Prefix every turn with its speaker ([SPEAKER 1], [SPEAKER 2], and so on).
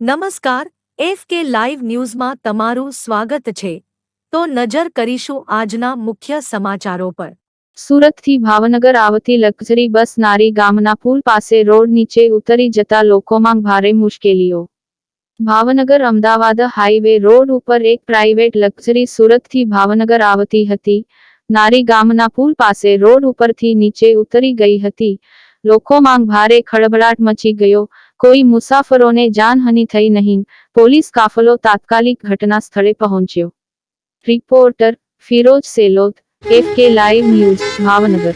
[SPEAKER 1] નમસ્કાર, એફ કે લાઈવ ન્યૂઝમાં તમારું સ્વાગત છે. તો નજર કરીશું આજના મુખ્ય સમાચારો પર.
[SPEAKER 2] સુરતથી ભાવનગર આવતી લક્ઝરી બસ નારી ગામના પુલ પાસે રોડ નીચે ઉતરી જતા લોકોમાં ભારે મુશ્કેલીઓ. ભાવનગર અમદાવાદ હાઈવે રોડ ઉપર એક પ્રાઇવેટ લક્ઝરી સુરતથી ભાવનગર આવતી હતી. નારી ગામના પુલ પાસે રોડ ઉપરથી નીચે ઉતરી ગઈ હતી. લોકોમાં ભારે ખળભળાટ મચી ગયો. કોઈ મુસાફરોને જાનહાનિ થઈ નહીં પોલીસ કાફલો તાત્કાલિક ઘટના સ્થળે પહોંચ્યો reporter Firoz Selot F K live news Bhavnagar